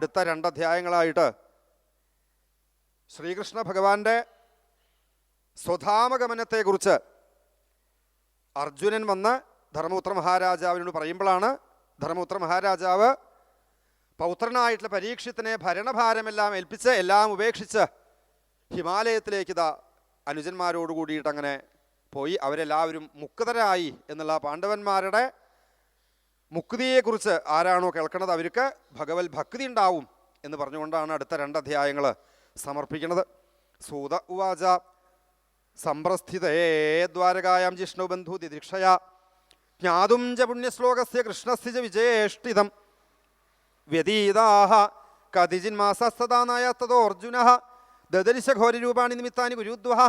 അടുത്ത രണ്ടധ്യായങ്ങളായിട്ട് ശ്രീകൃഷ്ണ ഭഗവാന്റെ സ്വധാമഗമനത്തെക്കുറിച്ച് അർജുനൻ വന്ന് ധർമ്മപുത്ര മഹാരാജാവിനോട് പറയുമ്പോഴാണ് ധർമ്മപുത്ര മഹാരാജാവ് പൗത്രനായിട്ടുള്ള പരീക്ഷത്തിനെ ഭരണഭാരമെല്ലാം ഏൽപ്പിച്ച് എല്ലാം ഉപേക്ഷിച്ച് ഹിമാലയത്തിലേക്ക് ഇതാ അനുജന്മാരോട് കൂടിയിട്ട് അങ്ങനെ പോയി അവരെല്ലാവരും മുക്തരായി എന്നുള്ള പാണ്ഡവന്മാരുടെ മുക്തിയെക്കുറിച്ച് ആരാണോ കേൾക്കുന്നത് അവർക്ക് ഭഗവത് ഭക്തി ഉണ്ടാവും എന്ന് പറഞ്ഞുകൊണ്ടാണ് അടുത്ത രണ്ട് അധ്യായങ്ങൾ സമർപ്പിക്കുന്നത്. സൂത ഉവാച സംപ്രസ്ഥിതേ ദ്വാരകായാം ജിഷ്ണു ബന്ധു ദിദിക്ഷയ ജ്ഞാതും ച പുണ്യശ്ലോകസ്യ കൃഷ്ണസ്ഥിജ ച വിജയേഷ്ടിതം. വ്യതീതാഹ തതോ അർജുന ദദരിശഘോരൂപാണി നിമിത്താനി ഗുരുദ്വഹ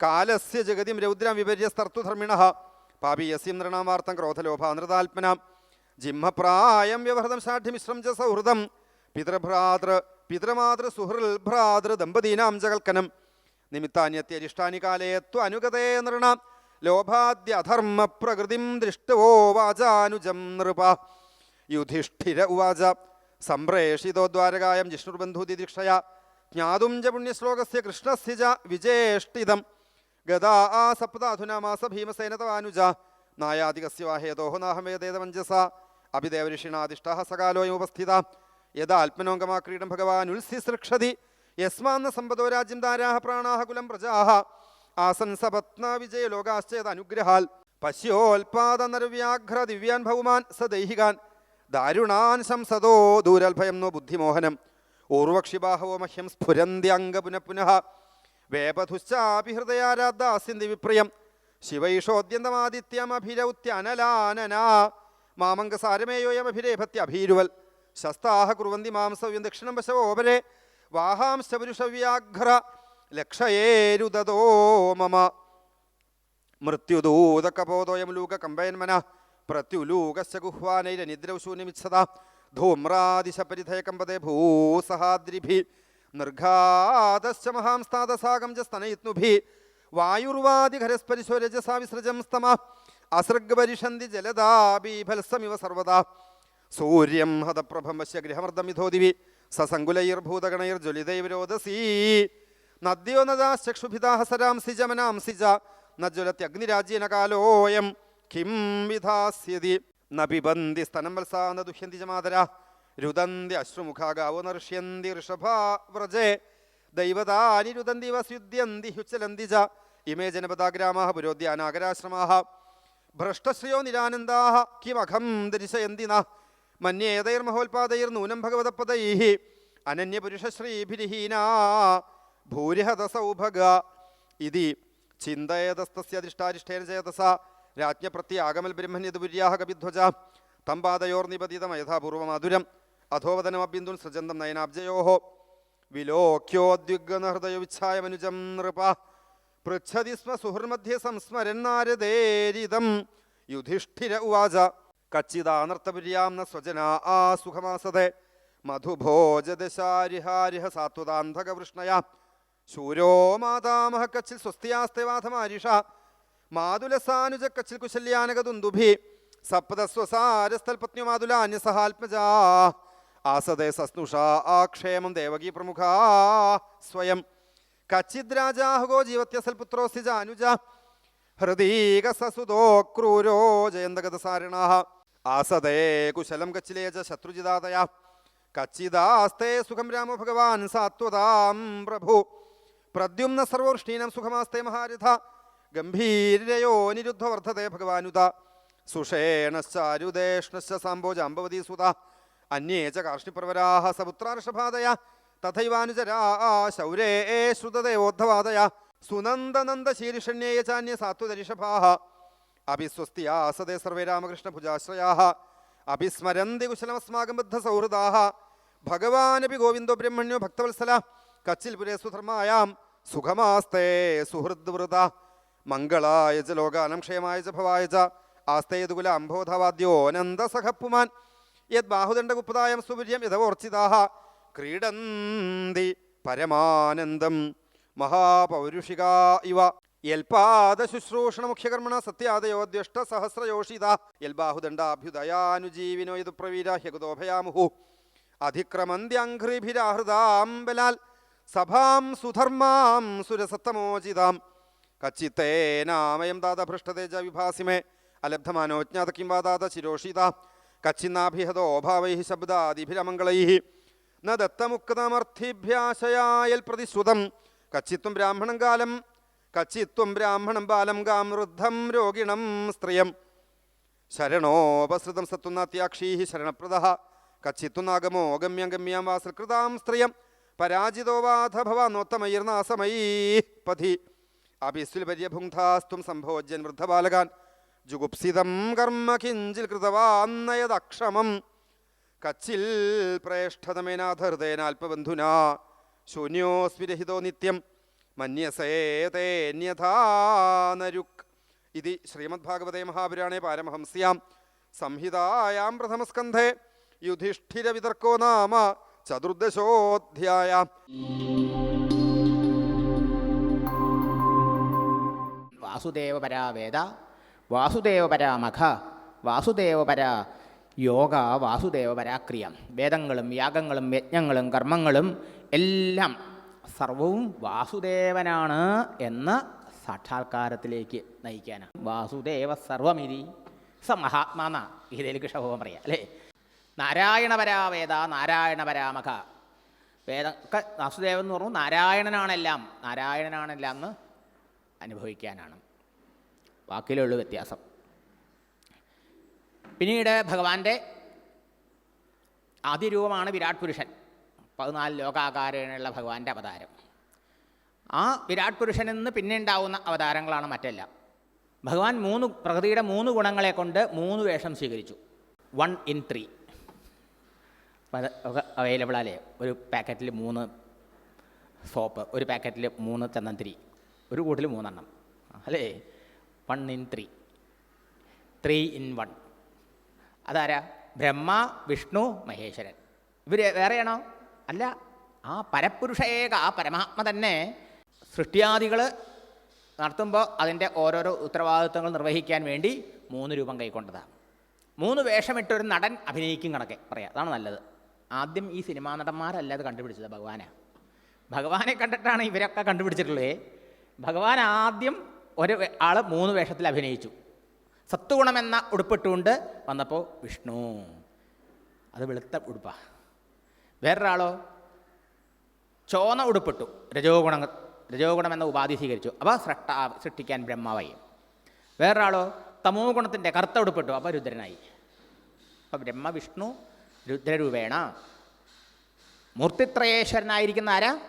കാലസ്യ ജഗതിം രൗദ്രം വിപര്യസ്തർത്തുധർമ്മിണ പാപീയസ്യം നൃണാം വാർത്തം ക്രോധലോഭാനൃതാത്മനാം ജിംഹപ്രായം വ്യവഹൃതം ഷാഠ്യമിശ്രം ച സൗഹൃദം. പിതൃഭ്രാതൃ പിതൃമാതൃ സുഹൃൽ ഭ്രാതൃ ദമ്പതീനാം ജകൽക്കനം നിമിത്താന്യത്യരിഷ്ടാനി കാലേ ത്വനുഗതേ നൃണ. ലോഭാദ്യ അധർമ്മ പ്രകൃതിം ദൃഷ്ടവോ വാചാനുജം നൃപ. യുധിഷ്ഠിര ഉവാച. സംപ്രേഷിതോ ദ്വാരകായം ജിഷ്ണുർബന്ധുതിദീക്ഷയ. ജ്ഞാതും ച പുണ്യശ്ലോകസ്യ കൃഷ്ണസ്യ ച വിജേഷ്ടിതം. ഗതാ ആ സപ്താധുനാമാസ ഭീമസേനതവാനുജ ഭീമസേന തവാനുജ. നായാധികസ്യ വാഹേതോഹോ നാഹമേതേത വഞ്ചസ അഭിദേവഋഷിണാദിഷ്ട സകാലോയമുപസ്ഥിത യഥാ ആത്മനോങ്കമാക്രീഡം ഭഗവാൻ ഉത്സിസൃക്ഷതി യസ്മാന്ന സമ്പദോ രാജ്യം ദാരാഹ പ്രാണാഹ കുലം പ്രജാഹ. ആസൻ സപത്ന വിജയ ലോകാശ്ചേത അനുഗ്രഹാൽ. പശ്യോൽപാദ നരവ്യാഘ്ര ദിവ്യാൻ ഭൗമാൻ സ ദൈഹികാൻ ദാരുണാൻ ശംസതോ ദൂരൽഭയം നോ ബുദ്ധിമോഹനം. ഊർവക്ഷിബാഹവോ മഹ്യം സ്ഫുരന്ത്യംഗ പുനഃ പുനഃ. വേപധുശ്ചാപി ഹൃദയാരാദ്ദാസ്യന്തി വിപ്രിയം. ശിവൈഷോദ്യന്തമാദിത്യമഭിരൗത്യനലാനന മാമംഗസാരമേയോയമഭിരേഭത്യഭീരുവൽ ശസ്താഹ കുറുവന്തി മാംസവ്യം ദക്ഷിണം വശവോപരെ വാഹാംശപുരുഷവ്യാഘ്ര ലക്ഷയേരുദതോ മമ. മൃത്യുദൂതകപോതോയം ലൂകകമ്പയന്മന. പ്രത്യുലൂകസ്യ ഗുഹ്വാനൈരനിദ്രൗശൂന്യമിച്ഛത ധൂമ്രാദിശപരിധയകമ്പതേ ഭൂസഹാദ്രിഭി. നിർഘാതശ്ച മഹാംസ്താദസാകം ച സ്തനയിത്നുഭി. വായുർവാദിഘരസ്പരിശോരജസാ വിസൃജം സ്തമ. അസൃഗ്പരിഷന്തി ജലദാബീഫലസമിവ സർവദാ. സൂര്യം ഹതപ്രഭം പശ്യ ഗൃഹമർദ്ദമിധോദിവി സസങ്കുലൈർഭൂതഗണൈർജ്വലിതൈവിരോധസീ നദ്യോ നദാശ്ചക്ഷുഭിതാഹ സരാംസി ജമനാംസി ച നജ്വലത്യഗ്നിരാജ്യനകാലോയം ജ്വലത്യഗ്നിരാജ്യേന കാലോയം. കിം വിധാസ്യതി. ന പിബന്തി സ്തനം വത്സാ ന ദുഹ്യന്തി ച രുദന്തി അശ്രുമുഖാഗാവോ നർഷ്യന്തി ഋഷഭാ വ്രജേ. ദൈവതാനി രുദന്തി വസ്യുദ്യന്തി ഹ്യുച്ചലന്തി ച ഇമേ ജനപദാഗ്രാമാ പുരോദ്യാനാഗരാശ്രമാः ഭ്രഷ്ടശ്രിയോ നിരാനന്ദാः കിമഖം ദരിശയന്തി ന മന്യേതൈർമഹോൽപാദൈർനൂനം ഭഗവതപദൈः അനന്യപുരുഷശ്രീഭിരിഹീന. ഭൂരിഹത സൗഭഗ ഇതി ചിന്തയതസ്തസ്യ അധിഷ്ഠാരിഷ്ഠേന ചേതസ രാജ്ഞപ്രത്യാഗമൽ ബ്രഹ്മണ്യതുപുര്യാഹ നിപതിതം യഥാപൂർവം മധുരം അധോവദനമബിന്ദുൻ സൃജന്തം നയനാബ്ജയോ വിലോക്യോദ്യുഗ്നഹൃദയ വിച്ഛായമനുജം നൃപ. പൃച്ഛതി സ്മ സുഹൃമധ്യ സംസ്മരന്നാരദേരിതം യുധിഷ്ഠിര ഉവാച കച്ചിദാനർത്തപുര്യാം സ്വജന ആ സുഖമാസതെ. മധുഭോജദശാരിഹാരിഹ സാത്വതാന്ധകവൃഷ്ണയ. ശൂരോ മാതാമഹ കച്ചിൽ സ്വസ്തിയാസ്തേവാധമാരിഷ. മാതുലസാനുജ കച്ചിൽ കുശല്യാനകദുന്ദുഭി. മാതുല അന്യസഹാത്മജാ ആസദേ സസ്നുഷാ ആക്ഷേമം ദേവകീ പ്രമുഖാ സ്വയം. കച്ചിദ് രാജാഹുഗോ ജീവത്യസൽ പുത്രോസ്തി അനുജ. ഹൃദീക സസുതോ ക്രൂരോ ജയന്തഗതസാരിണാ. ആസദേ കുശലം കച്ചിലേജ ശത്രുജിതാതയ. കച്ചിദാസ്തേ സുഖം രാമോ ഭഗവാൻ സാത്വതാം പ്രഭു. പ്രദ്യുമ്ന സർവോഷ്ണീനം സുഖമാസ്തേ മഹാരഥ ഗംഭീരയോ നിരുദ്ധ വർദ്ധതേ ഭഗവാനുത സുഷേണശ്ചാരുദേഷ്ണശ്ച സാംബോജാമ്പവതീ സുത അന്യേ ച കാർഷ്ണിപ്രവരാഹ സപുത്രാർഷഭാദയ. തഥൈവാനുചരാ ശൗരേ ശ്രുതദേവോദ്ധവാദയ സുനന്ദനന്ദശീർഷണ്യേ ചാന്യ സാത്വതരിഷഭാഹ അഭിസ്വസ്തിയാസതേ സർവേ രാമകൃഷ്ണഭുജാശ്രയാः അഭിസ്മരന്തി കുശലമസ്മാകം ബദ്ധസൗഹൃദാः ഭഗവാനപി ഗോവിന്ദോ ബ്രഹ്മണ്യോ ഭക്തവത്സല. കച്ചിൽ പുരേ സുധർമാം സുഖമാസ്തേ സുഹൃദ്വൃത. മംഗളായ ച ലോകാനം ക്ഷേമായ ച ഭവായ ച ആസ്തേ യദുകുല യദ് യത് ബാഹുദണ്ഡഗുപ്തായം സുപര്യം ക്രീഡന്തി പരമാനന്ദം മഹാപൗരുഷിക ഇവ. യൽപാദശുശ്രൂഷണ മുഖ്യകർമ്മണ സത്യാദയോദ്യഷ്ട സഹസ്രയോഷിത. യൽബാഹുദണ്ഡാഭ്യുദയാനുജീവിനോ ഇത് പ്രവീര ഹ്യകുതോഭയാമുഹു അധിക്രമന്ത്യഘ്രിഭിരാഹൃതാം ബലാൽ. സഭാം സുധർമാം സുരസത്തമോചിതാം. കച്ചിത്തേനാമയം ദാത ഭൃഷ്ടതേജ വിഭാസിമേ. അലബ്ധമാനോജ്ഞാത കിം വാ ദാത ശിരോഷിത കച്ചിന്നാഭിഹതോഭാവൈ ശബ്ദാദിഭിരമംഗളൈ. ന ദത്തമുക്തമർത്ഥിഭ്യാശയായൽ പ്രതിശ്രുതം. കച്ചിത്വം ബ്രാഹ്മണം കാലം കച്ചിത്വം ബ്രാഹ്മണം ബാലം കാം വൃദ്ധം രോഗിണം സ്ത്രീയം. ശരണോപസൃതം സത്വനാത്യാക്ഷീ ശരണപ്രദ. കച്ചിത്വനാഗമോ ഗമ്യം ഗമ്യാം വാ സ്ത്രീയം സ്ത്രിയം. പരാജിതോ വാധ ഭവാനോത്തമൈർനാസമയീ പഥി. അഭിസ്വൽപര്യഭുങ്ധാസ്ത്വം സംഭോജ്യൻ വൃദ്ധബാലകാൻ. ജുഗുപ്സിതം കർമ്മ കിഞ്ചിൽ കൃതവാന്നയദക്ഷമം. കച്ചിൽ പ്രേഷ്ഠതമേനാഥഹൃദയനാൽപബന്ധുനാ ശൂന്യോസ്വിരഹിതോ നിത്യം മന്യസേതേന്യഥാനരുക് ഇതി ശ്രീമദ്ഭാഗവതേ മഹാപുരാണേ പാരമഹംസ്യാം. സംഹിതായാം പ്രഥമസ്കന്ധേ. യുധിഷ്ഠിരവിതർക്കോ നാമ ചതുർദശോധ്യായ. വാസുദേവപരാ വേദ വാസുദേവപരാ മഖ വാസുദേവ യോഗ വാസുദേവപരാക്രിയ വേദങ്ങളും യാഗങ്ങളും യജ്ഞങ്ങളും കർമ്മങ്ങളും എല്ലാം സർവവും വാസുദേവനാണ് എന്ന സാക്ഷാത്കാരത്തിലേക്ക് നയിക്കാനാണ്. വാസുദേവ സർവമിതി സ മഹാത്മാന ഗീതയിൽ കൃഷ്ണഭവം പറയാം അല്ലേ? നാരായണപരാ വേദ നാരായണപരാമഖ വേദ വാസുദേവൻ എന്ന് പറഞ്ഞു നാരായണനാണെല്ലാം നാരായണനാണെല്ലാം എന്ന് അനുഭവിക്കാനാണ്. വാക്കിലുള്ള വ്യത്യാസം. പിന്നീട് ഭഗവാന്റെ അതിരൂപമാണ് വിരാട് പുരുഷൻ. പതിനാല് ലോകാകാരനുള്ള ഭഗവാന്റെ അവതാരം. ആ വിരാട് പുരുഷനിൽ നിന്ന് പിന്നെ ഉണ്ടാവുന്ന അവതാരങ്ങളാണ് മറ്റെല്ലാം. ഭഗവാൻ മൂന്ന് പ്രകൃതിയുടെ മൂന്ന് ഗുണങ്ങളെ കൊണ്ട് മൂന്ന് വേഷം സ്വീകരിച്ചു. വൺ ഇൻ ത്രീ അവൈലബിൾ അല്ലേ? ഒരു പാക്കറ്റിൽ മൂന്ന് സോപ്പ് ഒരു പാക്കറ്റിൽ മൂന്ന് ചന്ദനത്തിരി ഒരു കൂട്ടിൽ മൂന്നെണ്ണം. അല്ലേ? One in three three in one അതാരാ? ബ്രഹ്മ വിഷ്ണു മഹേശ്വരൻ. ഇവർ വേറെയാണോ? അല്ല ആ പരപുരുഷേക ആ പരമാത്മ തന്നെ സൃഷ്ടിയാദികൾ നടത്തുമ്പോൾ അതിന്റെ ഓരോരോ ഉത്തരവാദിത്വങ്ങൾ നിർവഹിക്കാൻ വേണ്ടി മൂന്ന് രൂപം കൈക്കൊണ്ടതാണ് മൂന്ന് വേഷമിട്ടൊരു നടൻ അഭിനയിക്കും കണക്കെ. പറയാം അതാണ് നല്ലത്. ആദ്യം ഈ സിനിമാ നടന്മാരല്ല അത് കണ്ടുപിടിച്ചത് ഭഗവാനാണ് ഭഗവാനെ കണ്ടിട്ടാണ് ഇവരൊക്കെ കണ്ടുപിടിച്ചിട്ടുള്ളത്. ഭഗവാൻ ആദ്യം ഒരു ആൾ മൂന്ന് വേഷത്തിൽ അഭിനയിച്ചു. സത്വഗുണമെന്ന ഉടുപ്പിട്ടുകൊണ്ട് വന്നപ്പോൾ വിഷ്ണു. അത് വെളുത്ത ഉടുപ്പാ. വേറൊരാളോ? ചോന്ന ഉടുപ്പിട്ടു. രജോ ഗുണ രജോ ഗുണമെന്ന എന്ന ഉപാധി സ്വീകരിച്ചു. അപ്പോൾ സൃഷ്ട സൃഷ്ടിക്കാൻ ബ്രഹ്മാവായി. വേറൊരാളോ? തമോ ഗുണത്തിന്റെ കറുത്ത ഉടുപ്പിട്ടു. അപ്പോൾ രുദ്രനായി. അപ്പോൾ ബ്രഹ്മ വിഷ്ണു രുദ്രരൂപേണ. മൂർത്തിത്രയേശ്വരനായിരിക്കുന്ന ആരാ?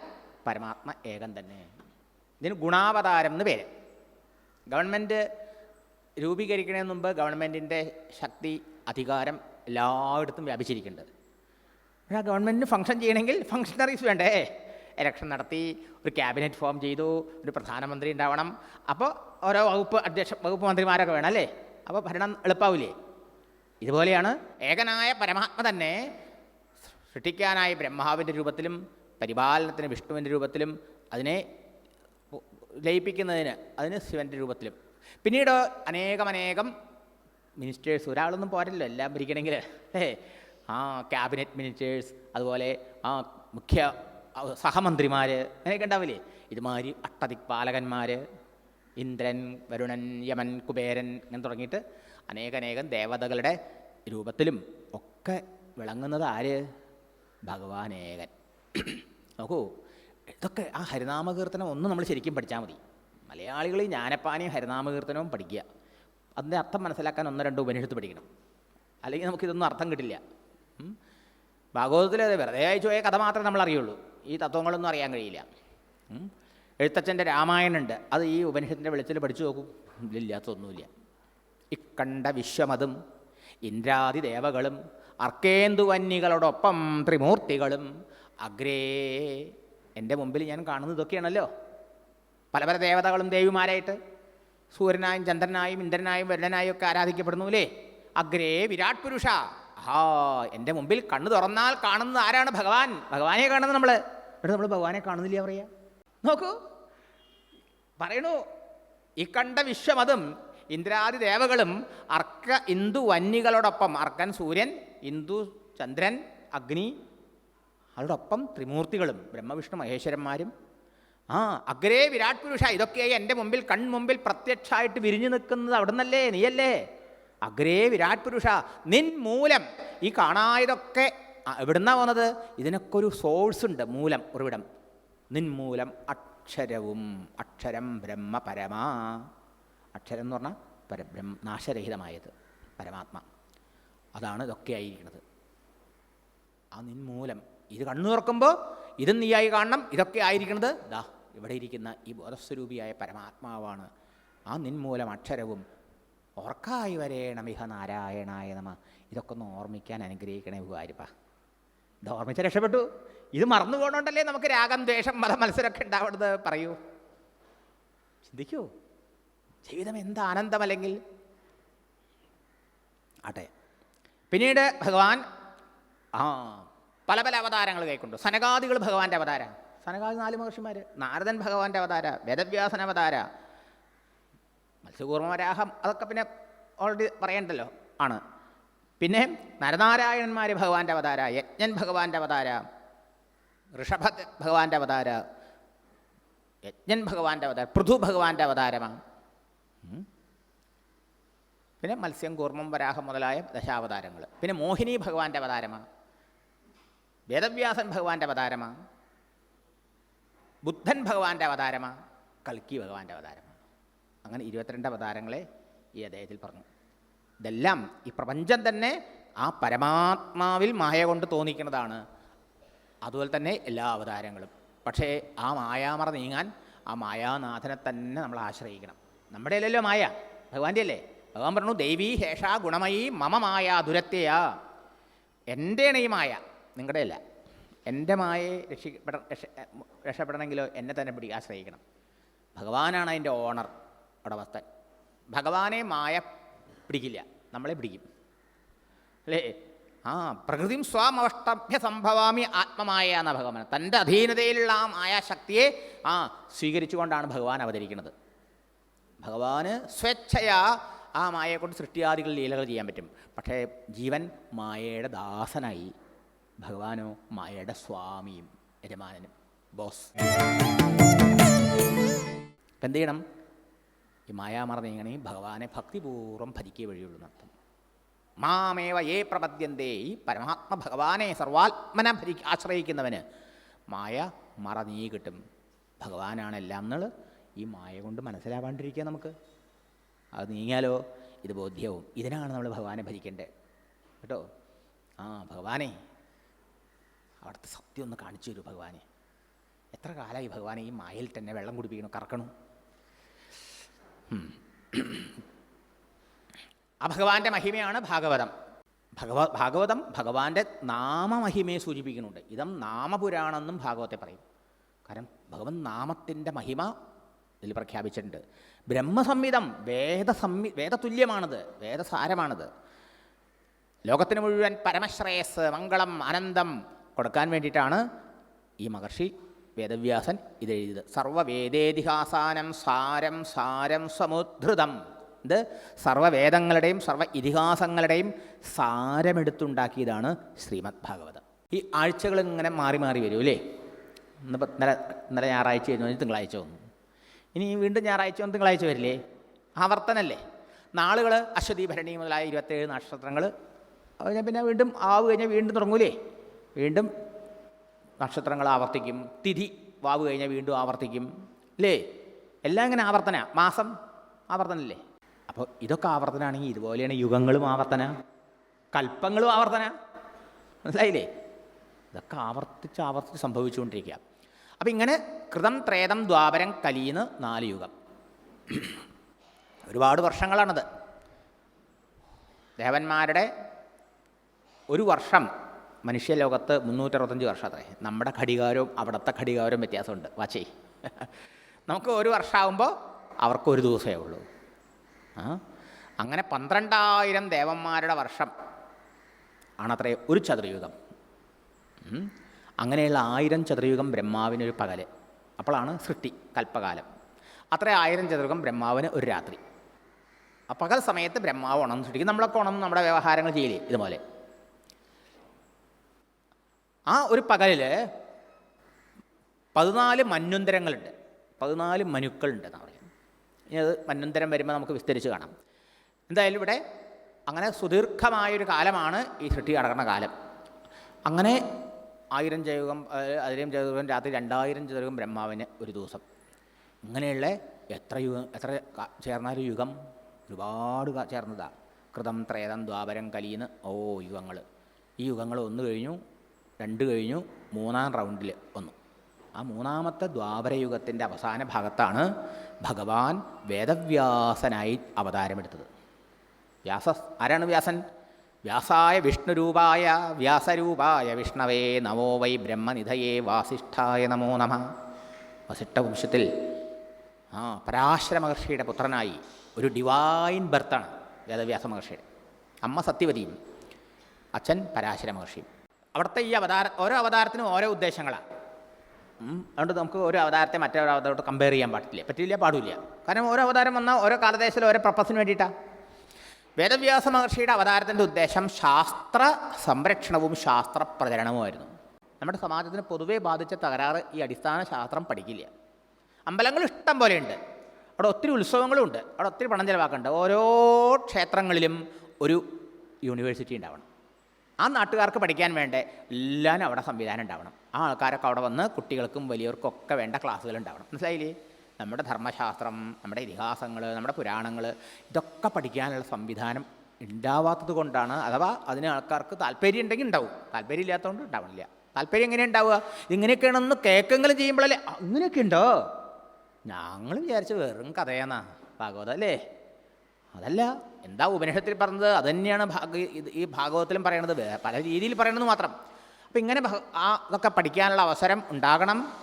പരമാത്മ ഏകം തന്നെ. ഇതിന് ഗുണാവതാരം എന്ന് പേര്. ഗവൺമെന്റ് രൂപീകരിക്കുന്നതിന് മുമ്പ് ഗവൺമെന്റിന്റെ ശക്തി അധികാരം എല്ലായിടത്തും വ്യാപിച്ചിരിക്കുന്നുണ്ട്. പക്ഷേ ആ ഗവൺമെന്റിന് ഫംഗ്ഷൻ ചെയ്യണമെങ്കിൽ ഫങ്ഷണറീസ് വേണ്ടേ? ഇലക്ഷൻ നടത്തി ഒരു ക്യാബിനറ്റ് ഫോം ചെയ്തു ഒരു പ്രധാനമന്ത്രി ഉണ്ടാവണം. അപ്പോൾ ഓരോ വകുപ്പ് അധ്യക്ഷ വകുപ്പ് മന്ത്രിമാരൊക്കെ വേണം അല്ലേ? അപ്പോൾ ഭരണം എളുപ്പാവില്ലേ ഇതുപോലെയാണ് ഏകനായ പരമാത്മ തന്നെ സൃഷ്ടിക്കാനായി ബ്രഹ്മാവിന്റെ രൂപത്തിലും പരിപാലനത്തിന് വിഷ്ണുവിന്റെ രൂപത്തിലും അതിനെ ലയിപ്പിക്കുന്നതിന് അതിന് ശിവന്റെ രൂപത്തിലും. പിന്നീട് അനേകമനേകം മിനിസ്റ്റേഴ്സ് ഒരാളൊന്നും പോരല്ലോ എല്ലാം ഭരിക്കണമെങ്കിൽ ഏ ആ ക്യാബിനറ്റ് മിനിസ്റ്റേഴ്സ് അതുപോലെ ആ മുഖ്യ സഹമന്ത്രിമാർ അങ്ങനെയൊക്കെ ഉണ്ടാവില്ലേ? ഇതുമാതിരി അഷ്ടദിക്പാലകന്മാർ ഇന്ദ്രൻ വരുണൻ യമൻ കുബേരൻ അങ്ങനെ തുടങ്ങിയിട്ട് അനേകനേകം ദേവതകളുടെ രൂപത്തിലും ഒക്കെ വിളങ്ങുന്നത് ആര്? ഭഗവാനേകൻ. നോക്കൂ ഇതൊക്കെ ആ ഹരിനാമകീർത്തനം ഒന്നും നമ്മൾ ശരിക്കും പഠിച്ചാൽ മതി. മലയാളികൾ ജ്ഞാനപ്പാനയും ഹരിനാമകീർത്തനവും പഠിക്കുക. അതിന്റെ അർത്ഥം മനസ്സിലാക്കാൻ ഒന്നോ രണ്ടോ ഉപനിഷത്ത് പഠിക്കണം. അല്ലെങ്കിൽ നമുക്കിതൊന്നും അർത്ഥം കിട്ടില്ല. ഭാഗവതത്തിൽ അത് വെറുതെ അയച്ചു പോയ കഥ മാത്രമേ നമ്മൾ അറിയുള്ളൂ. ഈ തത്വങ്ങളൊന്നും അറിയാൻ കഴിയില്ല. എഴുത്തച്ഛന്റെ രാമായണുണ്ട്. അത് ഈ ഉപനിഷത്തിന്റെ വെളിച്ചത്തിൽ പഠിച്ചു നോക്കും. ഇല്ലാത്തൊന്നുമില്ല ഇക്കണ്ട വിശ്വമതും ഇന്ദ്രാദി ദേവകളും അർക്കേന്ദുവന്യകളോടൊപ്പം ത്രിമൂർത്തികളും അഗ്രേ എന്റെ മുമ്പിൽ ഞാൻ കാണുന്നത് ഇതൊക്കെയാണല്ലോ. പല പല ദേവതകളും ദേവിമാരായിട്ട് സൂര്യനായും ചന്ദ്രനായും ഇന്ദ്രനായും വരുണനായും ഒക്കെ ആരാധിക്കപ്പെടുന്നു അല്ലേ? അഗ്രേ വിരാട് പുരുഷ. ആ എന്റെ മുമ്പിൽ കണ്ണു തുറന്നാൽ കാണുന്നത് ആരാണ്? ഭഗവാൻ. ഭഗവാനെ കാണുന്നത് നമ്മൾ ഇവിടെ നമ്മൾ ഭഗവാനെ കാണുന്നില്ല പറയാ. നോക്കൂ. പറയണു. ഈ കണ്ട വിശ്വമതും ഇന്ദ്രാദി ദേവകളും അർക്ക ഇന്ദു വന്യകളോടൊപ്പം അർക്കൻ സൂര്യൻ ഇന്ദു ചന്ദ്രൻ അഗ്നി അതോടൊപ്പം ത്രിമൂർത്തികളും ബ്രഹ്മവിഷ്ണു മഹേശ്വരന്മാരും ആ അഗ്രേ വിരാട് പുരുഷ ഇതൊക്കെ എന്റെ മുമ്പിൽ കൺമുമ്പിൽ പ്രത്യക്ഷമായിട്ട് വിരിഞ്ഞു നിൽക്കുന്നത് അവിടെ നിന്നല്ലേ നീയല്ലേ? അഗ്രേ വിരാട് പുരുഷ നിൻ മൂലം ഈ കാണായതൊക്കെ എവിടുന്നാ വന്നത്? ഇതിനൊക്കെ ഒരു സോഴ്സ് ഉണ്ട് മൂലം ഉറവിടം. നിൻ മൂലം അക്ഷരവും അക്ഷരം ബ്രഹ്മ പരമാ. അക്ഷരം എന്ന് പറഞ്ഞാൽ പരബ്രഹ്മ നാശരഹിതമായത് പരമാത്മ. അതാണ് ഇതൊക്കെ ആയിരിക്കുന്നത് ആ നിൻ മൂലം ഇത് കണ്ണു തുറക്കുമ്പോൾ ഇതും നീയായി കാണണം ഇതൊക്കെ ആയിരിക്കുന്നത് ദാ. ഇവിടെ ഇരിക്കുന്ന ഈ ബോധസ്വരൂപിയായ പരമാത്മാവാണ്. ആ നിന്മൂലം അക്ഷരവും ഓർക്കായി വരേണമിഹ നാരായണായ നമ. ഇതൊക്കെ ഒന്ന് ഓർമ്മിക്കാൻ അനുഗ്രഹിക്കണേ ഗുരുവായൂരപ്പ ഇത് ഓർമ്മിച്ച് രക്ഷപ്പെട്ടു. ഇത് മറന്നു പോകണോണ്ടല്ലേ നമുക്ക് രാഗം ദ്വേഷം മത മത്സരമൊക്കെ ഉണ്ടാവുന്നത് പറയൂ. ചിന്തിക്കൂ. ജീവിതം എന്ത് ആനന്ദമല്ലെങ്കിൽ. ആട്ടെ. പിന്നീട് ഭഗവാൻ ആ പല പല അവതാരങ്ങൾ കൈക്കൊണ്ടു. സനകാദികൾ ഭഗവാന്റെ അവതാര. സനകാദി നാല് മഹർഷിമാർ നാരദൻ ഭഗവാന്റെ അവതാര വേദവ്യാസൻ അവതാര മത്സ്യകൂർമരാഹം അതൊക്കെ പിന്നെ ഓൾറെഡി പറയണ്ടല്ലോ ആണ്. പിന്നെ നരനാരായണന്മാർ ഭഗവാന്റെ അവതാര യജ്ഞൻ ഭഗവാന്റെ അവതാര ഋഷഭ ഭഗവാന്റെ അവതാര യജ്ഞൻ ഭഗവാന്റെ അവതാരം പൃഥു ഭഗവാന്റെ അവതാരമാണ്. പിന്നെ മത്സ്യം കൂർമ്മം വരാഹം മുതലായ ദശാവതാരങ്ങൾ പിന്നെ മോഹിനി ഭഗവാന്റെ അവതാരമാണ്. വേദവ്യാസൻ ഭഗവാന്റെ അവതാരമാണ്. ബുദ്ധൻ ഭഗവാന്റെ അവതാരമാണ് കൽക്കി ഭഗവാന്റെ അവതാരമാണ് അങ്ങനെ ഇരുപത്തിരണ്ട് അവതാരങ്ങളെ ഈ അദ്ദേഹത്തിൽ പറഞ്ഞു. ഇതെല്ലാം ഈ പ്രപഞ്ചം തന്നെ ആ പരമാത്മാവിൽ മായ കൊണ്ട് തോന്നിക്കുന്നതാണ്. അതുപോലെ തന്നെ എല്ലാ അവതാരങ്ങളും. പക്ഷേ ആ മായാമറ നീങ്ങാൻ ആ മായാനാഥനെ തന്നെ നമ്മൾ ആശ്രയിക്കണം. നമ്മുടെ അല്ലല്ലോ മായ. ഭഗവാന്റെ അല്ലേ ഭഗവാൻ പറഞ്ഞു ദൈവീ ഹേഷ ഗുണമയി മമ മായ ദുരത്തെയാ. എന്റെയാണ് ഈ മായ. നിങ്ങളുടെ അല്ല എന്റെ മായയെ രക്ഷിക്കപ്പെട രക്ഷ രക്ഷപ്പെടണമെങ്കിലോ എന്നെ തന്നെ പിടി ആശ്രയിക്കണം. ഭഗവാനാണ് അതിന്റെ ഓണർ ഉടമസ്ഥൻ. ഭഗവാനെ മായ പിടിക്കില്ല നമ്മളെ പിടിക്കും. അല്ലേ? ആ പ്രകൃതിം സ്വാമവഷ്ടഭ്യ സംഭവാമി ആത്മമായ എന്ന ഭഗവാൻ തന്റെ അധീനതയിലുള്ള ആ മായാശക്തിയെ ആ സ്വീകരിച്ചുകൊണ്ടാണ് ഭഗവാൻ അവതരിക്കുന്നത്. ഭഗവാന് സ്വേച്ഛയാ ആ മായയെ കൊണ്ട് സൃഷ്ടിയാദികൾ ലീലകൾ ചെയ്യാൻ പറ്റും. പക്ഷേ ജീവൻ മായയുടെ ദാസനായി. ഭഗവാനോ മായയുടെ സ്വാമിയും യജമാനനും. ബോസ്. അപ്പം എന്ത് ചെയ്യണം? ഈ മായാമറ ഇങ്ങനെ ഭഗവാനെ ഭക്തിപൂർവം ഭരിക്കേ വഴിയുള്ളൂ നടത്തും മാമേവ ഏ പ്രപദ്യന്തേ ഈ പരമാത്മ ഭഗവാനെ സർവാത്മന ഭരി ആശ്രയിക്കുന്നവന് മായ മറ നീ കിട്ടും. ഭഗവാനാണ് എല്ലാം എന്നുള്ളത് ഈ മായ കൊണ്ട് മനസ്സിലാവാണ്ടിരിക്കുക നമുക്ക്. അത് നീങ്ങിയാലോ? ഇത് ബോധ്യവും. ഇതിനാണ് നമ്മൾ ഭഗവാനെ ഭരിക്കേണ്ടത്. കേട്ടോ? ആ ഭഗവാനെ അവിടുത്തെ സത്യം ഒന്ന് കാണിച്ചു തരൂ ഭഗവാനെ. എത്ര കാലമായി ഭഗവാനെ ഈ മായയിൽ തന്നെ വെള്ളം കുടിപ്പിക്കണം കറക്കണം. ആ ഭഗവാന്റെ മഹിമയാണ് ഭാഗവതം. ഭഗവ ഭാഗവതം ഭഗവാന്റെ നാമമഹിമയെ സൂചിപ്പിക്കുന്നുണ്ട്. ഇതം നാമപുരാണെന്നും ഭാഗവത്തെ പറയും. കാരണം ഭഗവൻ നാമത്തിന്റെ മഹിമ ഇതിൽ പ്രഖ്യാപിച്ചിട്ടുണ്ട്. ബ്രഹ്മസംഹിതം വേദസംഹി വേദതുല്യമാണത് വേദസാരമാണത്. ലോകത്തിന് മുഴുവൻ പരമശ്രേയസ് മംഗളം ആനന്ദം കൊടുക്കാൻ വേണ്ടിയിട്ടാണ് ഈ മഹർഷി വേദവ്യാസൻ ഇത് എഴുതിയത്. സർവവേദേതിഹാസാനം സാരം സാരം സമുദ്ധൃതം. ഇത് സർവവേദങ്ങളുടെയും സർവ ഇതിഹാസങ്ങളുടെയും സാരമെടുത്തുണ്ടാക്കിയതാണ് ശ്രീമദ് ഭാഗവതം. ഈ ആഴ്ചകൾ ഇങ്ങനെ മാറി മാറി വരും അല്ലേ? ഇന്നിപ്പോൾ ഇന്നലെ ഇന്നലെ ഞായറാഴ്ച വരുന്നു തിങ്കളാഴ്ച വന്നു. ഇനി വീണ്ടും ഞായറാഴ്ച വന്ന് തിങ്കളാഴ്ച വരില്ലേ? ആവർത്തനല്ലേ? നാളുകൾ അശ്വതി ഭരണി മുതലായ ഇരുപത്തേഴ് നക്ഷത്രങ്ങൾ അത് പിന്നെ വീണ്ടും ആവ് കഴിഞ്ഞാൽ വീണ്ടും തുടങ്ങൂലേ? വീണ്ടും നക്ഷത്രങ്ങൾ ആവർത്തിക്കും. തിഥി വാവ് കഴിഞ്ഞാൽ വീണ്ടും ആവർത്തിക്കും. അല്ലേ എല്ലാം ഇങ്ങനെ ആവർത്തന. മാസം ആവർത്തനല്ലേ? അപ്പോൾ ഇതൊക്കെ ആവർത്തനമാണെങ്കിൽ ഇതുപോലെയാണ് യുഗങ്ങളും ആവർത്തന. കൽപ്പങ്ങളും ആവർത്തന. മനസ്സിലായില്ലേ? ഇതൊക്കെ ആവർത്തിച്ച് ആവർത്തിച്ച് സംഭവിച്ചുകൊണ്ടിരിക്കുക. അപ്പം ഇങ്ങനെ കൃതം ത്രേതം ദ്വാപരം കലീന്ന് നാല് യുഗം. ഒരുപാട് വർഷങ്ങളാണത്. ദേവന്മാരുടെ ഒരു വർഷം മനുഷ്യലോകത്ത് മുന്നൂറ്ററുപത്തഞ്ച് വർഷം അത്രേ നമ്മുടെ ഘടികാരവും അവിടുത്തെ ഘടികാരവും വ്യത്യാസമുണ്ട്. വാച്ചേ. നമുക്ക് ഒരു വർഷമാകുമ്പോൾ അവർക്ക് ഒരു ദിവസമേ ഉള്ളൂ. അങ്ങനെ പന്ത്രണ്ടായിരം ദേവന്മാരുടെ വർഷം ആണത്രേ ഒരു ചതുർയുഗം. അങ്ങനെയുള്ള ആയിരം ചതുർയുഗം ബ്രഹ്മാവിനൊരു പകൽ. അപ്പോഴാണ് സൃഷ്ടി കൽപ്പകാലം. അത്ര ആയിരം ചതുർയുഗം ബ്രഹ്മാവിന് ഒരു രാത്രി. ആ പകൽ സമയത്ത് ബ്രഹ്മാവ് ഉണർന്ന് സൃഷ്ടിക്കും. നമ്മളൊക്കെ ഉണർന്ന് നമ്മുടെ വ്യവഹാരങ്ങൾ ചെയ്യില്ലേ ഇതുപോലെ? ആ ഒരു പകലിൽ പതിനാല് മന്വന്തരങ്ങളുണ്ട്. പതിനാല് മനുക്കളുണ്ട് എന്നാണ് പറയുന്നത്. ഇനി അത് മന്വന്തരം വരുമ്പോൾ നമുക്ക് വിസ്തരിച്ച് കാണാം. എന്തായാലും ഇവിടെ അങ്ങനെ സുദീർഘമായൊരു കാലമാണ് ഈ സൃഷ്ടി നടക്കുന്ന കാലം. അങ്ങനെ ആയിരം ജൈവകം ആയിരം ജൈവകം രാത്രി രണ്ടായിരം ജൈവകം ബ്രഹ്മാവിന് ഒരു ദിവസം. ഇങ്ങനെയുള്ള എത്ര യുഗം എത്ര ചേർന്നൊരു യുഗം ഒരുപാട് ചേർന്നതാണ് കൃതം ത്രേതം ദ്വാപരം കലീന്ന് ഓ യുഗങ്ങൾ ഈ യുഗങ്ങൾ ഒന്ന് കഴിഞ്ഞു രണ്ട് കഴിഞ്ഞു മൂന്നാം റൗണ്ടിൽ വന്നു. ആ മൂന്നാമത്തെ ദ്വാപരയുഗത്തിന്റെ അവസാന ഭാഗത്താണ് ഭഗവാൻ വേദവ്യാസനായി അവതാരമെടുത്തത്. വ്യാസ ആരാണ് വ്യാസൻ? വ്യാസായ വിഷ്ണുരൂപായ വ്യാസരൂപായ വിഷ്ണവേ നമോ വൈ ബ്രഹ്മനിധയേ വാസിഷ്ഠായ നമോ നമ. വസിഷ്ഠവംശത്തിൽ ആ പരാശര മഹർഷിയുടെ പുത്രനായി ഒരു ഡിവൈൻ ബർത്താണ് വേദവ്യാസ മഹർഷിയുടെ. അമ്മ സത്യവതിയും അച്ഛൻ പരാശര മഹർഷിയും. അവിടുത്തെ ഈ അവതാര ഓരോ അവതാരത്തിനും ഓരോ ഉദ്ദേശങ്ങളാണ്. അതുകൊണ്ട് നമുക്ക് ഒരു അവതാരത്തെ മറ്റേ അവതാരത്തോട് കമ്പയർ ചെയ്യാൻ പാടില്ല. പറ്റില്ല പാടില്ല. കാരണം ഓരോ അവതാരം വന്നാൽ ഓരോ കാലദേശത്തിൽ ഓരോ പർപ്പസിന് വേണ്ടിയിട്ടാണ് വേദവ്യാസ മഹർഷിയുടെ അവതാരത്തിന്റെ ഉദ്ദേശം ശാസ്ത്ര സംരക്ഷണവും ശാസ്ത്ര പ്രചരണവുമായിരുന്നു. നമ്മുടെ സമാജത്തിന് പൊതുവേ ബാധിച്ച തകരാറ് ഈ അടിസ്ഥാന ശാസ്ത്രം പഠിക്കില്ല. അമ്പലങ്ങൾ ഇഷ്ടം പോലെയുണ്ട് അവിടെ ഒത്തിരി ഉത്സവങ്ങളും ഉണ്ട്. അവിടെ ഒത്തിരി പണം ചിലവാക്കുന്നുണ്ട്. ഓരോ ക്ഷേത്രങ്ങളിലും ഒരു യൂണിവേഴ്സിറ്റി ഉണ്ടാവണം. ആ നാട്ടുകാർക്ക് പഠിക്കാൻ വേണ്ട? എല്ലാം അവിടെ സംവിധാനം ഉണ്ടാവണം. ആ ആൾക്കാരൊക്കെ അവിടെ വന്ന് കുട്ടികൾക്കും വലിയവർക്കും ഒക്കെ വേണ്ട ക്ലാസ്സുകൾ ഉണ്ടാവണം. മനസ്സിലായില്ലേ? നമ്മുടെ ധർമ്മശാസ്ത്രം നമ്മുടെ ഇതിഹാസങ്ങൾ നമ്മുടെ പുരാണങ്ങൾ ഇതൊക്കെ പഠിക്കാനുള്ള സംവിധാനം ഉണ്ടാവാത്തത് കൊണ്ടാണ് അഥവാ അതിന് ആൾക്കാർക്ക് താല്പര്യം ഉണ്ടെങ്കിൽ ഉണ്ടാവും. താല്പര്യം ഇല്ലാത്തതുകൊണ്ട് ഉണ്ടാവണില്ല. താല്പര്യം എങ്ങനെ ഉണ്ടാവുക? ഇങ്ങനെയൊക്കെയാണെന്ന് കേൾക്കെങ്കിലും ചെയ്യുമ്പോഴല്ലേ? അങ്ങനെയൊക്കെ ഉണ്ടോ? ഞങ്ങൾ വിചാരിച്ച വെറും കഥയാന്നാ. ഭാഗവതം അല്ലേ? അതല്ല എന്താ ഉപനിഷത്തിൽ പറഞ്ഞത്? അത് തന്നെയാണ് ഭാഗ ഈ ഭാഗവത്തിലും പറയണത്. പല രീതിയിൽ പറയണത് മാത്രം. അപ്പം ഇങ്ങനെ ആ അതൊക്കെ പഠിക്കാനുള്ള അവസരം ഉണ്ടാകണം.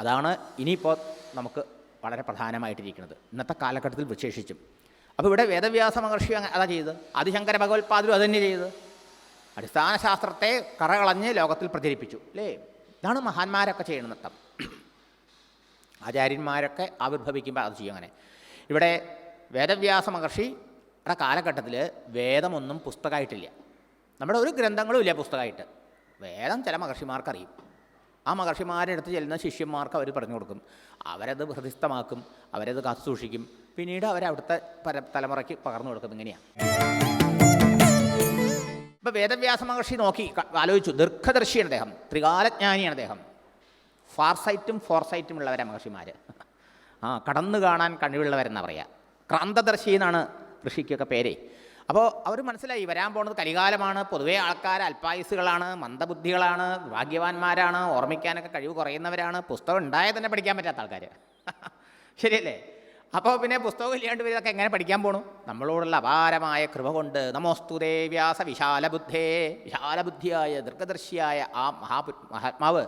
അതാണ് ഇനിയിപ്പോൾ നമുക്ക് വളരെ പ്രധാനമായിട്ടിരിക്കുന്നത്. ഇന്നത്തെ കാലഘട്ടത്തിൽ വിശേഷിച്ചും. അപ്പോൾ ഇവിടെ വേദവ്യാസ മഹർഷി അതാ ചെയ്തത് ആദിശങ്കര ഭഗവത്പാദരും തന്നെ ചെയ്തത് അടിസ്ഥാന ശാസ്ത്രത്തെ കറകളഞ്ഞ് ലോകത്തിൽ പ്രചരിപ്പിച്ചു. അല്ലേ? ഇതാണ് മഹാന്മാരൊക്കെ ചെയ്യുന്ന ആചാര്യന്മാരൊക്കെ ആവിർഭവിക്കുമ്പോൾ അത് ചെയ്യും അങ്ങനെ. ഇവിടെ വേദവ്യാസ ആ കാലഘട്ടത്തിൽ വേദമൊന്നും പുസ്തകമായിട്ടില്ല. നമ്മുടെ ഒരു ഗ്രന്ഥങ്ങളും ഇല്ല പുസ്തകമായിട്ട്. വേദം ചില മഹർഷിമാർക്കറിയും. ആ മഹർഷിമാരുടെ അടുത്ത് ചെല്ലുന്ന ശിഷ്യന്മാർക്ക് അവർ പറഞ്ഞു കൊടുക്കും. അവരത് ഹൃദയസ്ഥമാക്കും അവരത് കാത്തു സൂക്ഷിക്കും പിന്നീട് അവരവിടുത്തെ പര തലമുറയ്ക്ക് പകർന്നു കൊടുക്കും ഇങ്ങനെയാണ് ഇപ്പോൾ വേദവ്യാസ മഹർഷി നോക്കി ആലോചിച്ചു. ദീർഘദർശിയാണ് അദ്ദേഹം. ത്രികാലജ്ഞാനിയാണ് അദ്ദേഹം. ഫാർസൈറ്റും ഫോർസൈറ്റും ഉള്ളവരാണ് മഹർഷിമാർ ആ കടന്നു കാണാൻ കഴിവുള്ളവരെന്നാണ് പറയുക ക്രാന്തദർശി എന്നാണ് ഋഷിക്കൊക്കെ പേര്. അപ്പോൾ അവർ മനസ്സിലായി വരാൻ പോകുന്നത് കലികാലമാണ് പൊതുവേ ആൾക്കാർ അല്പായുസുകളാണ് മന്ദബുദ്ധികളാണ് ഭാഗ്യവാന്മാരാണ് ഓർമ്മിക്കാനൊക്കെ കഴിവ് കുറയുന്നവരാണ് പുസ്തകം ഉണ്ടായാൽ തന്നെ പഠിക്കാൻ പറ്റാത്ത ആൾക്കാർ ശരിയല്ലേ? അപ്പോൾ പിന്നെ പുസ്തകം ഇല്ലാണ്ട് ഇവരൊക്കെ എങ്ങനെ പഠിക്കാൻ പോണു? നമ്മളോടുള്ള അപാരമായ കൃപ കൊണ്ട് നമോസ്തുതേ വ്യാസ വിശാലബുദ്ധേ വിശാലബുദ്ധിയായ ദീർഘദർശിയായ ആ മഹാപു മഹാത്മാവ്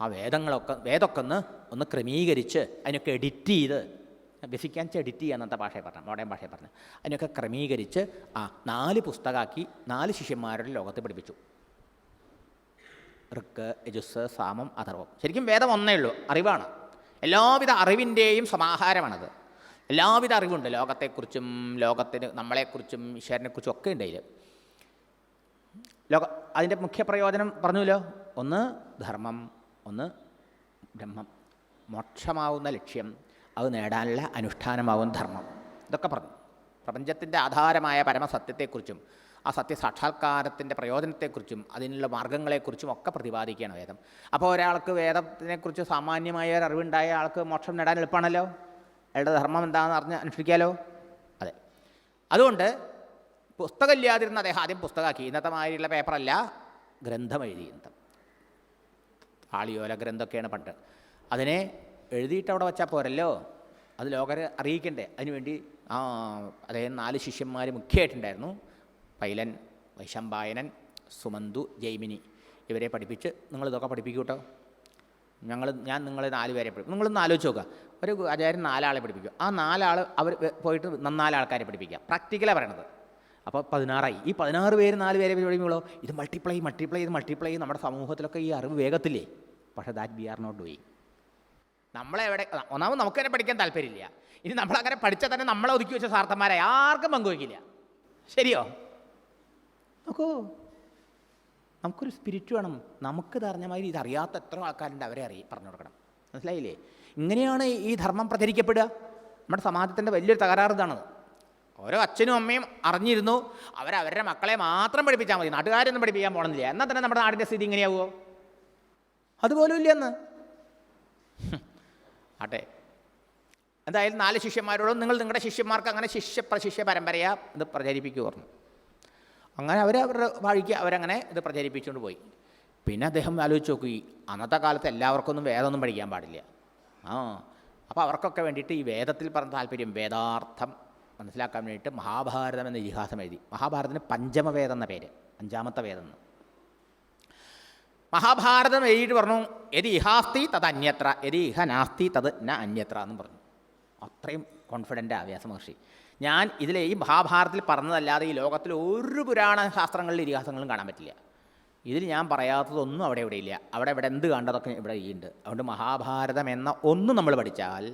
ആ വേദങ്ങളൊക്കെ വേദമൊക്കെ ഒന്ന് ഒന്ന് ക്രമീകരിച്ച് അതിനൊക്കെ എഡിറ്റ് ചെയ്ത് ബേസിക്കാൻ എഡിറ്റ് ചെയ്യുക എന്നത്തെ ഭാഷയെ പറഞ്ഞു മോഡേൺ ഭാഷയെ പറഞ്ഞു. അതിനൊക്കെ ക്രമീകരിച്ച് ആ നാല് പുസ്തകമാക്കി നാല് ശിഷ്യന്മാരുടെ ലോകത്ത് പഠിപ്പിച്ചു. ഋക്ക് യജുസ് സാമം അഥർവം. ശരിക്കും വേദം ഒന്നേ ഉള്ളൂ അറിവാണ്. എല്ലാവിധ അറിവിന്റെയും സമാഹാരമാണത്. എല്ലാവിധ അറിവുണ്ട് ലോകത്തെക്കുറിച്ചും ലോകത്തിന് നമ്മളെക്കുറിച്ചും ഈശ്വരനെക്കുറിച്ചും ഒക്കെ ഉണ്ട് അതിൽ ലോക അതിന്റെ മുഖ്യ പ്രയോജനം പറഞ്ഞല്ലോ ഒന്ന് ധർമ്മം ഒന്ന് ബ്രഹ്മം. മോക്ഷമാവുന്ന ലക്ഷ്യം. അത് നേടാനുള്ള അനുഷ്ഠാനമാവും ധർമ്മം. ഇതൊക്കെ പറഞ്ഞു. പ്രപഞ്ചത്തിന്റെ ആധാരമായ പരമസത്യത്തെക്കുറിച്ചും ആ സത്യസാക്ഷാത്കാരത്തിന്റെ പ്രയോജനത്തെക്കുറിച്ചും അതിനുള്ള മാർഗങ്ങളെക്കുറിച്ചും ഒക്കെ പ്രതിപാദിക്കുകയാണ് വേദം. അപ്പോൾ ഒരാൾക്ക് വേദത്തിനെക്കുറിച്ച് സാമാന്യമായ ഒരു അറിവുണ്ടായ ആൾക്ക് മോക്ഷം നേടാൻ എളുപ്പമാണല്ലോ? അയാളുടെ ധർമ്മം എന്താണെന്ന് അറിഞ്ഞ് അനുഷ്ഠിക്കാലോ? അതെ. അതുകൊണ്ട് പുസ്തകമില്ലാതിരുന്ന അദ്ദേഹം ആദ്യം പുസ്തകമാക്കി. ഇന്നത്തെ മാതിരിയുള്ള പേപ്പറല്ല ഗ്രന്ഥം എഴുതിയിരുന്നത് ആളിയോല ഗ്രന്ഥമൊക്കെയാണ് പണ്ട്. അതിനെ എഴുതിയിട്ട് അവിടെ വച്ചാൽ പോരല്ലോ? അത് ലോകരെ അറിയിക്കണ്ടേ. അതിനുവേണ്ടി ആ അദ്ദേഹം നാല് ശിഷ്യന്മാർ മുഖ്യമായിട്ടുണ്ടായിരുന്നു പൈലൻ വൈശമ്പായനൻ സുമന്തു ജൈമിനി. ഇവരെ പഠിപ്പിച്ച് നിങ്ങളിതൊക്കെ പഠിപ്പിക്കൂ കേട്ടോ ഞങ്ങൾ ഞാൻ നിങ്ങളെ നാല് പേരെ പഠിപ്പിക്കും. നിങ്ങളൊന്ന് ആലോചിച്ച് നോക്കുക. ഒരു ആചാര്യൻ നാലാളെ പഠിപ്പിക്കും. ആ നാലാൾ അവർ പോയിട്ട് നന്നാൽ ആൾക്കാരെ പഠിപ്പിക്കുക. പ്രാക്ടിക്കലാണ് പറയണത്. അപ്പോൾ പതിനാറായി. ഈ പതിനാറ് പേര് നാല് പേരെ പഠിപ്പിക്കുമ്പോൾ ഇത് മൾട്ടിപ്ലൈ മൾട്ടിപ്ലൈ ഇത് മൾട്ടിപ്ലൈ നമ്മുടെ സമൂഹത്തിലൊക്കെ ഈ അറിവ് വേഗത്തില്ലേ? പക്ഷേ that we are not doing. നമ്മളെവിടെ ഒന്നാമത് നമുക്ക് തന്നെ പഠിക്കാൻ താല്പര്യമില്ല. ഇനി നമ്മളങ്ങനെ പഠിച്ചാൽ തന്നെ നമ്മളെ ഒതുക്കി വെച്ച സാർത്ഥന്മാരെ ആർക്കും പങ്കുവയ്ക്കില്ല ശരിയോ? നോക്കൂ. നമുക്കൊരു സ്പിരിറ്റ് വേണം. നമുക്ക് അറിഞ്ഞ മാതിരി ഇതറിയാത്ത എത്ര ആൾക്കാരുണ്ട് അവരെ അറിയി പറഞ്ഞു കൊടുക്കണം. മനസ്സിലായില്ലേ? ഇങ്ങനെയാണ് ഈ ധർമ്മം പ്രചരിക്കപ്പെടുക. നമ്മുടെ സമാജത്തിന്റെ വലിയൊരു തകരാറ് ഇതാണത് ഓരോ അച്ഛനും അമ്മയും അറിഞ്ഞിരുന്നു അവരവരുടെ മക്കളെ മാത്രം പഠിപ്പിച്ചാൽ മതി. നാട്ടുകാരൊന്നും പഠിപ്പിക്കാൻ പോകണമെന്നില്ല എന്നാൽ തന്നെ നമ്മുടെ നാടിന്റെ സ്ഥിതി ഇങ്ങനെയാവുമോ അതുപോലും ഇല്ല എന്ന് ആട്ടെ എന്തായാലും നാല് ശിഷ്യന്മാരോടും നിങ്ങൾ നിങ്ങളുടെ ശിഷ്യന്മാർക്ക് അങ്ങനെ ശിഷ്യ പ്രശിഷ്യ പരമ്പരയാ ഇത് പ്രചരിപ്പിക്കുക പറഞ്ഞു അങ്ങനെ അവർ അവരുടെ വഴിക്ക് അവരങ്ങനെ ഇത് പ്രചരിപ്പിച്ചുകൊണ്ട് പോയി. പിന്നെ അദ്ദേഹം ആലോചിച്ച് നോക്കി അന്നത്തെ കാലത്ത് എല്ലാവർക്കൊന്നും വേദമൊന്നും പഠിക്കാൻ പാടില്ല. ആ അപ്പോൾ അവർക്കൊക്കെ വേണ്ടിയിട്ട് ഈ വേദത്തിൽ പറഞ്ഞ താല്പര്യം വേദാർത്ഥം മനസ്സിലാക്കാൻ വേണ്ടിയിട്ട് മഹാഭാരതം എന്ന ഇതിഹാസം എഴുതി. മഹാഭാരതത്തിന് പഞ്ചമവേദം എന്ന പേര് അഞ്ചാമത്തെ വേദം എന്ന്. മഹാഭാരതം എഴുതിയിട്ട് പറഞ്ഞു എരി ഇഹാസ്തി തത് അന്യത്ര എരി ഇഹ നാസ്തി തത് ന അന്യത്ര എന്ന് പറഞ്ഞു. അത്രയും കോൺഫിഡന്റ് ആ വ്യാസമഹർഷി ഞാൻ ഇതിലെ ഈ മഹാഭാരതത്തിൽ പറഞ്ഞതല്ലാതെ ഈ ലോകത്തിൽ ഒരു പുരാണ ശാസ്ത്രങ്ങളിലും ഇതിഹാസങ്ങളും കാണാൻ പറ്റില്ല. ഇതിൽ ഞാൻ പറയാത്തതൊന്നും അവിടെ ഇവിടെ ഇല്ല. അവിടെ ഇവിടെ എന്ത് കണ്ടതൊക്കെ ഇവിടെ ഉണ്ട് അതുകൊണ്ട് മഹാഭാരതം എന്ന ഒന്ന് നമ്മൾ പഠിച്ചാൽ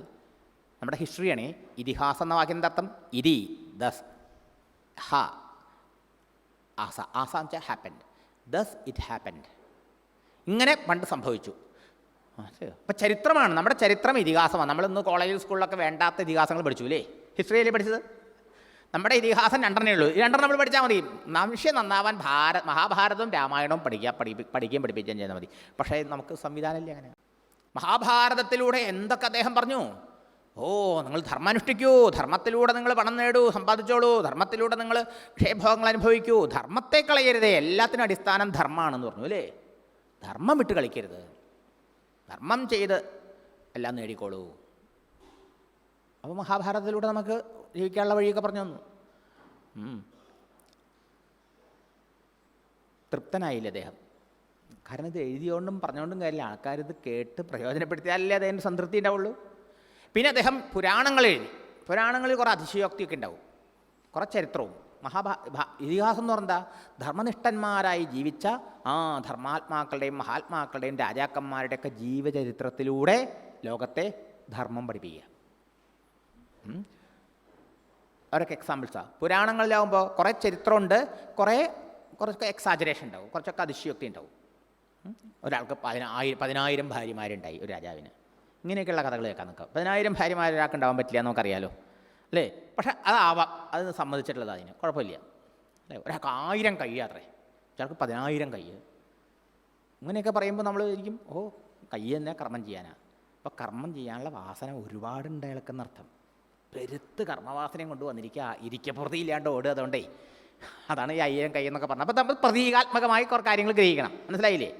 നമ്മുടെ ഹിസ്റ്ററിയാണ് ഇതിഹാസം എന്ന വാക്കിന്റെ അർത്ഥം ഇരി ദസ് ഹ ആസ. ആസ വെച്ചാൽ ഹാപ്പൻഡ് ദസ് ഇറ്റ് ഹാപ്പൻഡ് ഇങ്ങനെ പണ്ട് സംഭവിച്ചു. അപ്പം ചരിത്രമാണ് നമ്മുടെ ചരിത്രം ഇതിഹാസമാണ്. നമ്മളിന്ന് കോളേജ് സ്കൂളിലൊക്കെ വേണ്ടാത്ത ഇതിഹാസങ്ങൾ പഠിച്ചു അല്ലേ? ഹിസ്റ്ററിയല്ലേ പഠിച്ചത്? നമ്മുടെ ഇതിഹാസം രണ്ടെണ്ണേ ഉള്ളൂ. ഈ രണ്ടെണ്ണം നമ്മൾ പഠിച്ചാൽ മതി. മനുഷ്യ നന്നാവാൻ ഭാരത് മഹാഭാരതവും രാമായണവും പഠിക്കുക പഠിപ്പി പഠിക്കുകയും പഠിപ്പിക്കുകയും ചെയ്താൽ മതി. പക്ഷേ നമുക്ക് സംവിധാനമില്ല അങ്ങനെ. മഹാഭാരതത്തിലൂടെ എന്തൊക്കെ അദ്ദേഹം പറഞ്ഞു? ഓ നിങ്ങൾ ധർമ്മം അനുഷ്ഠിക്കൂ ധർമ്മത്തിലൂടെ നിങ്ങൾ പണം നേടൂ സമ്പാദിച്ചോളൂ. ധർമ്മത്തിലൂടെ നിങ്ങൾ ക്ഷേഭോഗങ്ങൾ അനുഭവിക്കൂ. ധർമ്മത്തെ കളയരുതേ. എല്ലാത്തിനും അടിസ്ഥാനം ധർമ്മമാണെന്ന് പറഞ്ഞു അല്ലേ? ധർമ്മം വിട്ട് കളിക്കരുത്. ധർമ്മം ചെയ്ത് എല്ലാം നേടിക്കോളൂ. അപ്പോൾ മഹാഭാരതത്തിലൂടെ നമുക്ക് ജീവിക്കാനുള്ള വഴിയൊക്കെ പറഞ്ഞു തന്നു. തൃപ്തനായില്ലേ അദ്ദേഹം. കാരണം ഇത് എഴുതിയോണ്ടും പറഞ്ഞുകൊണ്ടും കാര്യമില്ല. ആൾക്കാർ ഇത് കേട്ട് പ്രയോജനപ്പെടുത്തിയാലല്ലേ അദ്ദേഹം സംതൃപ്തി ഉണ്ടാവുള്ളൂ. പിന്നെ അദ്ദേഹം പുരാണങ്ങൾ എഴുതി. പുരാണങ്ങളിൽ കുറേ അതിശയോക്തിയൊക്കെ ഉണ്ടാവും. കുറേ ചരിത്രവും. മഹാഭാ ഇതിഹാസം എന്ന് പറഞ്ഞാൽ ധർമ്മനിഷ്ഠന്മാരായി ജീവിച്ച ആ ധർമാത്മാക്കളുടെയും മഹാത്മാക്കളുടെയും രാജാക്കന്മാരുടെയൊക്കെ ജീവചരിത്രത്തിലൂടെ ലോകത്തെ ധർമ്മം പഠിപ്പിക്കുക. അവരൊക്കെ എക്സാമ്പിൾസാണ് പുരാണങ്ങളിലാവുമ്പോൾ കുറേ ചരിത്രമുണ്ട് കുറേ കുറച്ചൊക്കെ എക്സാജറേഷൻ ഉണ്ടാവും കുറച്ചൊക്കെ അതിശയോക്തി ഉണ്ടാവും. ഒരാൾക്ക് പതിനായിരം പതിനായിരം ഭാര്യമാരുണ്ടായി ഒരു രാജാവിന്. ഇങ്ങനെയൊക്കെയുള്ള കഥകൾ കേൾക്കാൻ നിൽക്കാം. പതിനായിരം ഭാര്യമാരൊരാൾക്ക് ഉണ്ടാവാൻ പറ്റില്ല നമുക്കറിയാലോ. അല്ലേ? പക്ഷെ അതാവാം അത് സമ്മതിച്ചിട്ടുള്ളത് അതിന്. കുഴപ്പമില്ല. അല്ലേ? ഒരാൾക്ക് ആയിരം കൈ അത്രേ. ഒരാൾക്ക് പതിനായിരം കൈ. ഇങ്ങനെയൊക്കെ പറയുമ്പോൾ നമ്മൾ ഇരിക്കും ഓ കൈ തന്നെ കർമ്മം ചെയ്യാനാണ് അപ്പോൾ കർമ്മം ചെയ്യാനുള്ള വാസന ഒരുപാടുണ്ട് അയാൾക്കെന്നർത്ഥം പെരുത്ത് കർമ്മവാസനയും കൊണ്ട് വന്നിരിക്കുക ഇരിക്കപ്പുറത്ത് ഇല്ലാണ്ട് ഓടുക അതുകൊണ്ടേ. അതാണ് ഈ അയ്യം കൈ എന്നൊക്കെ പറഞ്ഞത്. അപ്പോൾ നമ്മൾ പ്രതീകാത്മകമായി കുറേ കാര്യങ്ങൾ ഗ്രഹിക്കണം. മനസ്സിലായില്ലേ?